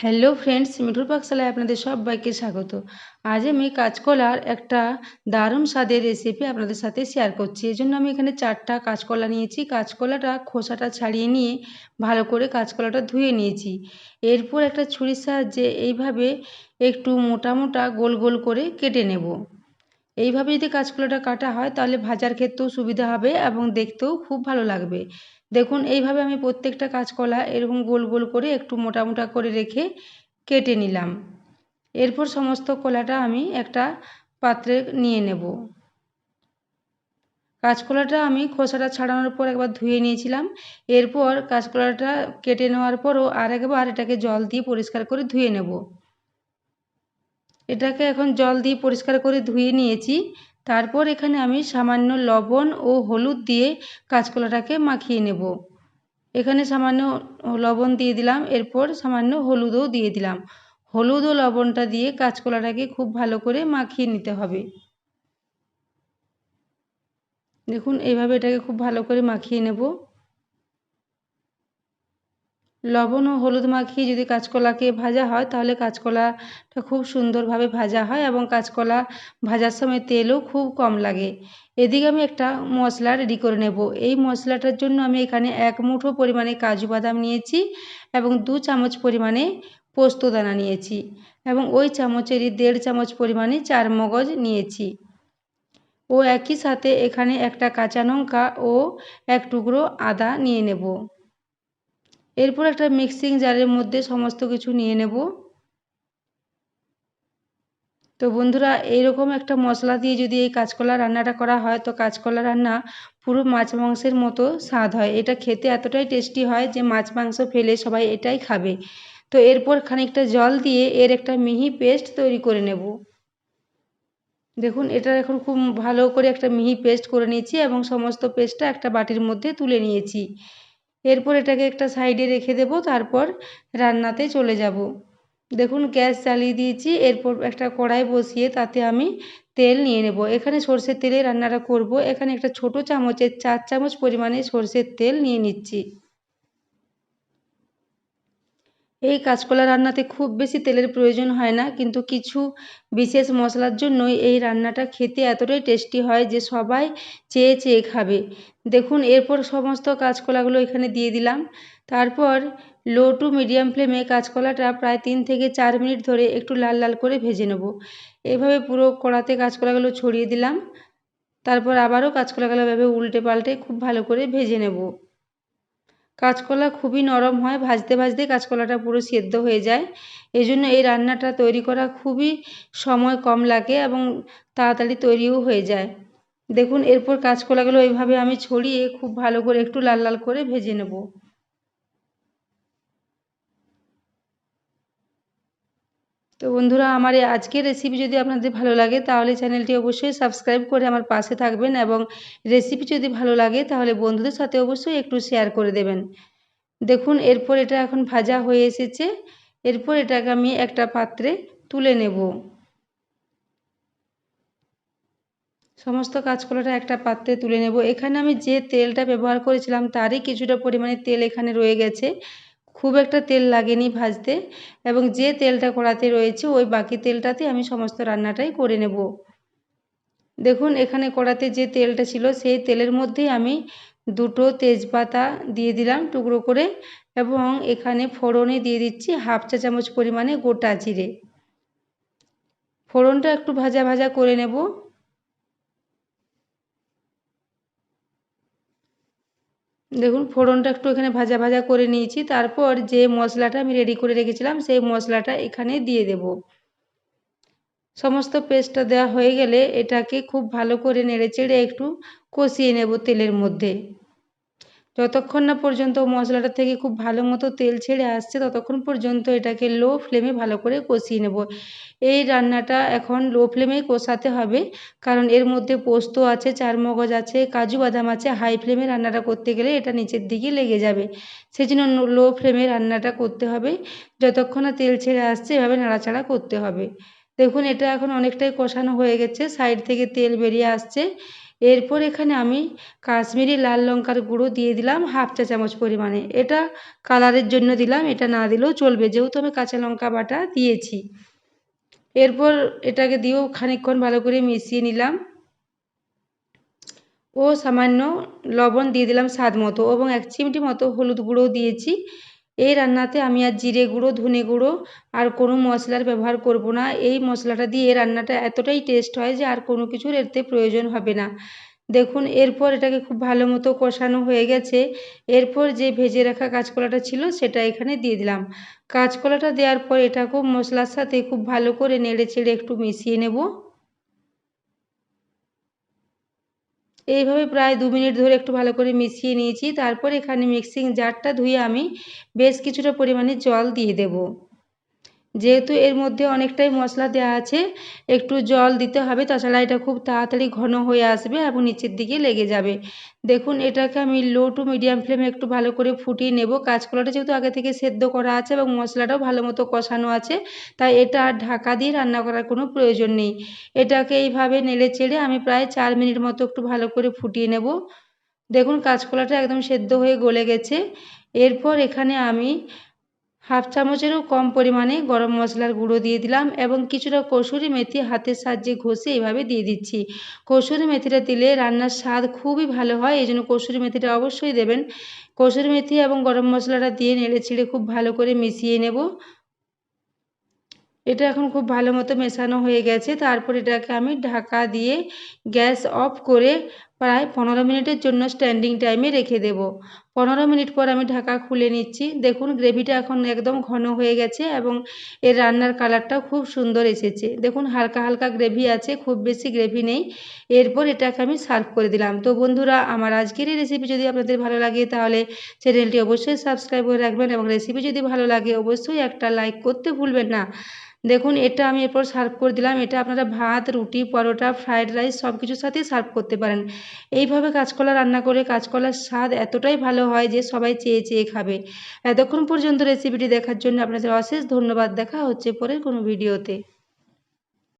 Hello friends মিঠুর পাকশালায় আপনাদের সবাইকে স্বাগত। আজ আমি কাঁচকলার একটা দারুণ স্বাদের রেসিপি আপনাদের সাথে শেয়ার করছি। এই জন্য আমি এখানে চারটা কাঁচকলা নিয়েছি। কাঁচকলাটা খোসাটা ছাড়িয়ে নিয়ে ভালো করে কাঁচকলাটা ধুয়ে নিয়েছি। এরপর একটা ছুরির সাহায্যে এইভাবে একটু মোটা মোটা গোল গোল করে কেটে নেব। এইভাবে যদি কাঁচকলাটা কাটা হয়, তাহলে ভাজার ক্ষেত্রেও সুবিধা হবে এবং দেখতেও খুব ভালো লাগবে। দেখুন, এইভাবে আমি প্রত্যেকটা কাঁচকলা এরকম গোল গোল করে একটু মোটা মোটা করে রেখে কেটে নিলাম। এরপর সমস্ত কলাটা আমি একটা পাত্রে নিয়ে নেব। কাঁচকলাটা আমি খোসাটা ছাড়ানোর পর একবার ধুয়ে নিয়েছিলাম। এরপর কাঁচকলাটা কেটে নেওয়ার পরও আরেকবার এটাকে জল দিয়ে পরিষ্কার করে ধুয়ে নেব। এটাকে এখন জল দিয়ে পরিষ্কার করে ধুয়ে নিয়েছি। তারপর এখানে আমি সামান্য লবণ ও হলুদ দিয়ে কাঁচকলাটাকে মাখিয়ে নেব। এখানে সামান্য লবণ দিয়ে দিলাম, এরপর সামান্য হলুদও দিয়ে দিলাম। হলুদ ও লবণটা দিয়ে কাঁচকলাটাকে খুব ভালো করে মাখিয়ে নিতে হবে। দেখুন, এইভাবে এটাকে খুব ভালো করে মাখিয়ে নেব। লবণ ও হলুদ মাখিয়ে যদি কাঁচকলাকে ভাজা হয়, তাহলে কাঁচকলাটা খুব সুন্দরভাবে ভাজা হয় এবং কাঁচকলা ভাজার সময় তেলও খুব কম লাগে। এদিকে আমি একটা মশলা রেডি করে নেব। এই মশলাটার জন্য আমি এখানে এক মুঠো পরিমাণে কাজু বাদাম নিয়েছি এবং দু চামচ পরিমাণে পোস্তদানা নিয়েছি এবং ওই চামচেরই দেড় চামচ পরিমাণে চার মগজ নিয়েছি। ও একই সাথে এখানে একটা কাঁচা লঙ্কা ও এক টুকরো আদা নিয়ে নেব। এরপর একটা মিক্সিং জারের মধ্যে সমস্ত কিছু নিয়ে নেব। তো বন্ধুরা, এইরকম একটা মশলা দিয়ে যদি এই কাঁচকলা রান্নাটা করা হয়, তো কাঁচকলা রান্না পুরো মাছ মাংসের মতো স্বাদ হয়। এটা খেতে এতটাই টেস্টি হয় যে মাছ মাংস ফেলে সবাই এটাই খাবে। তো এরপর খানিকটা জল দিয়ে এর একটা মিহি পেস্ট তৈরি করে নেব। দেখুন এটা এখন খুব ভালো করে একটা মিহি পেস্ট করে নিয়েছি এবং সমস্ত পেস্টটা একটা বাটির মধ্যে তুলে নিয়েছি। এরপর এটাকে একটা সাইডে রেখে দেব, তারপর রান্নাতে চলে যাব। দেখুন, গ্যাস চালিয়ে দিয়েছি। এরপর একটা কড়াই বসিয়ে তাতে আমি তেল নিয়ে নেব। এখানে সর্ষের তেলে রান্নাটা করব। এখানে একটা ছোট চামচের, চার চামচ পরিমাণে সর্ষের তেল নিয়ে নিচ্ছি। এই কাঁচকলা রান্নাতে খুব বেশি তেলের প্রয়োজন হয় না, কিন্তু কিছু বিশেষ মশলার জন্যই এই রান্নাটা খেতে এতটাই টেস্টি হয় যে সবাই চেয়ে চেয়ে খাবে। দেখুন, এরপর সমস্ত কাঁচকলাগুলো এখানে দিয়ে দিলাম। তারপর লো টু মিডিয়াম ফ্লেমে কাঁচকলাটা প্রায় তিন থেকে চার মিনিট ধরে একটু লাল লাল করে ভেজে নেব। এভাবে পুরো কড়াতে কাঁচকলাগুলো ছড়িয়ে দিলাম। তারপর আবারও কাঁচকলাগুলো এভাবে উল্টে পাল্টে খুব ভালো করে ভেজে নেব। কাঁচকলা খুবই নরম হয়, ভাজতে ভাজতে কাঁচকলাটা পুরো সেদ্ধ হয়ে যায়। এই জন্য এই রান্নাটা তৈরি করা খুবই সময় কম লাগে এবং তাড়াতাড়ি তৈরিও হয়ে যায়। দেখুন, এরপর কাঁচকলাগুলো এইভাবে আমি ছড়িয়ে খুব ভালো করে একটু লাল লাল করে ভেজে নেব। তো বন্ধুরা, আমার এই আজকের রেসিপি যদি আপনাদের ভালো লাগে, তাহলে চ্যানেলটি অবশ্যই সাবস্ক্রাইব করে আমার পাশে থাকবেন এবং রেসিপি যদি ভালো লাগে, তাহলে বন্ধুদের সাথে অবশ্যই একটু শেয়ার করে দেবেন। দেখুন, এরপর এটা এখন ভাজা হয়ে এসেছে। এরপর এটাকে আমি একটা পাত্রে তুলে নেব। সমস্ত কাঁচকলাটা একটা পাত্রে তুলে নেব। এখানে আমি যে তেলটা ব্যবহার করেছিলাম, তারই কিছুটা পরিমাণে তেল এখানে রয়ে গেছে। খুব একটা তেল লাগেনি ভাজতে এবং যে তেলটা কড়াতে রয়েছে ওই বাকি তেলটাতে আমি সমস্ত রান্নাটাই করে নেব। দেখুন, এখানে কড়াতে যে তেলটা ছিল সেই তেলের মধ্যেই আমি দুটো তেজপাতা দিয়ে দিলাম টুকরো করে এবং এখানে ফোড়নে দিয়ে দিচ্ছি হাফ চা চামচ পরিমাণে গোটা জিরে। ফোড়নটা একটু ভাজা ভাজা করে নেব। দেখুন, ফোড়নটা একটু এখানে ভাজা ভাজা করে নিয়েছি। তারপর যে মশলাটা আমি রেডি করে রেখেছিলাম, সেই মশলাটা এখানে দিয়ে দেব। সমস্ত পেস্টটা দেওয়া হয়ে গেলে এটাকে খুব ভালো করে নেড়ে চেড়ে একটু কষিয়ে নেব তেলের মধ্যে। যতক্ষণ না পর্যন্ত মশলাটা থেকে খুব ভালো মতো তেল ছেড়ে আসছে, ততক্ষণ পর্যন্ত এটাকে লো ফ্লেমে ভালো করে কষিয়ে নেব। এই রান্নাটা এখন লো ফ্লেমেই কষাতে হবে, কারণ এর মধ্যে পোস্ত আছে, চারমগজ আছে, কাজু বাদাম আছে। হাই ফ্লেমে রান্নাটা করতে গেলে এটা নিচের দিকে লেগে যাবে। সেই জন্য লো ফ্লেমে রান্নাটা করতে হবে। যতক্ষণ না তেল ছেড়ে আসছে, এভাবে নাড়াচাড়া করতে হবে। দেখুন, এটা এখন অনেকটাই কষানো হয়ে গেছে। সাইড থেকে তেল বেরিয়ে আসছে। এরপর এখানে আমি কাশ্মীরি লাল লঙ্কার গুঁড়ো দিয়ে দিলাম হাফ চা চামচ পরিমাণে। এটা কালারের জন্য দিলাম, এটা না দিলেও চলবে, যেহেতু আমি কাঁচা লঙ্কা বাটা দিয়েছি। এরপর এটাকে দিয়েও খানিকক্ষণ ভালো করে মিশিয়ে নিলাম। ও সামান্য লবণ দিয়ে দিলাম স্বাদ মতো এবং এক চিমটি মতো হলুদ গুঁড়ো দিয়েছি। এই রান্নাতে আমি আর জিরে গুঁড়ো, ধনে গুঁড়ো আর কোনো মশলার ব্যবহার করব না। এই মশলাটা দিয়ে রান্নাটা এতটাই টেস্ট হয় যে আর কোনো কিছুর এতে প্রয়োজন হবে না। দেখুন, এরপর এটাকে খুব ভালো মতো কষানো হয়ে গেছে। এরপর যে ভেজে রাখা কাঁচকলাটা ছিল সেটা এখানে দিয়ে দিলাম। কাঁচকলাটা দেওয়ার পর এটাকেও মশলার সাথে খুব ভালো করে নেড়ে চেড়ে একটু মিশিয়ে নেব। এইভাবে প্রায় দু মিনিট ধরে একটু ভালো করে মিশিয়ে নিয়েছি। তারপর এখানে মিক্সিং জারটা ধুয়ে আমি বেশ কিছুটা পরিমাণে জল দিয়ে দেব। যেহেতু এর মধ্যে অনেকটাই মশলা দেওয়া আছে, একটু জল দিতে হবে, তাছাড়া এটা খুব তাড়াতাড়ি ঘন হয়ে আসবে এবং নিচের দিকে লেগে যাবে। দেখুন, এটাকে আমি লো টু মিডিয়াম ফ্লেমে একটু ভালো করে ফুটিয়ে নেব। কাঁচকলাটা যেহেতু আগে থেকে সেদ্ধ করা আছে এবং মশলাটাও ভালো মতো কষানো আছে, তাই এটা আর ঢাকা দিয়ে রান্না করার কোনো প্রয়োজন নেই। এটাকে এইভাবে নেড়ে চেড়ে আমি প্রায় চার মিনিট মতো একটু ভালো করে ফুটিয়ে নেব। দেখুন, কাঁচকলাটা একদম সেদ্ধ হয়ে গলে গেছে। এরপর এখানে আমি হাফ চামচেরও কম পরিমাণে গরম মশলার গুঁড়ো দিয়ে দিলাম এবং কিছুটা কসুরি মেথি হাতের সাহায্যে ঘষে এইভাবে দিয়ে দিচ্ছি। কসুরি মেথিটা দিলে রান্নার স্বাদ খুবই ভালো হয়, এই জন্য কসুরি মেথিটা অবশ্যই দেবেন। কসুরি মেথি এবং গরম মশলাটা দিয়ে নেড়ে ছিঁড়ে খুব ভালো করে মিশিয়ে নেব। এটা এখন খুব ভালো মতো মেশানো হয়ে গেছে। তারপর এটাকে আমি ঢাকা দিয়ে গ্যাস অফ করে প্রায় পনেরো মিনিটের জন্য স্ট্যান্ডিং টাইমে রেখে দেব। পনেরো মিনিট পর আমি ঢাকা খুলে নিচ্ছি। দেখুন, গ্রেভিটা এখন একদম ঘন হয়ে গেছে এবং এর রান্নার কালারটাও খুব সুন্দর এসেছে। দেখুন, হালকা হালকা গ্রেভি আছে, খুব বেশি গ্রেভি নেই। এরপর এটাকে আমি সার্ভ করে দিলাম। তো বন্ধুরা, আমার আজকের এই রেসিপি যদি আপনাদের ভালো লাগে, তাহলে চ্যানেলটি অবশ্যই সাবস্ক্রাইব করে রাখবেন এবং রেসিপি যদি ভালো লাগে, অবশ্যই একটা লাইক করতে ভুলবেন না। দেখুন, এটা আমি এরপর সার্ভ করে দিলাম। এটা আপনারা ভাত, রুটি, পরোটা ফ্রায়েড রাইস সব কিছুর সাথেই সার্ভ করতে পারেন। এইভাবে কাঁচকলা রান্না করে কাঁচকলার স্বাদ এতটাই ভালো হয় যে সবাই চেয়ে চেয়ে খাবে। এতক্ষণ পর্যন্ত রেসিপিটি দেখার জন্য আপনাদের অশেষ ধন্যবাদ। দেখা হচ্ছে পরের কোনো ভিডিওতে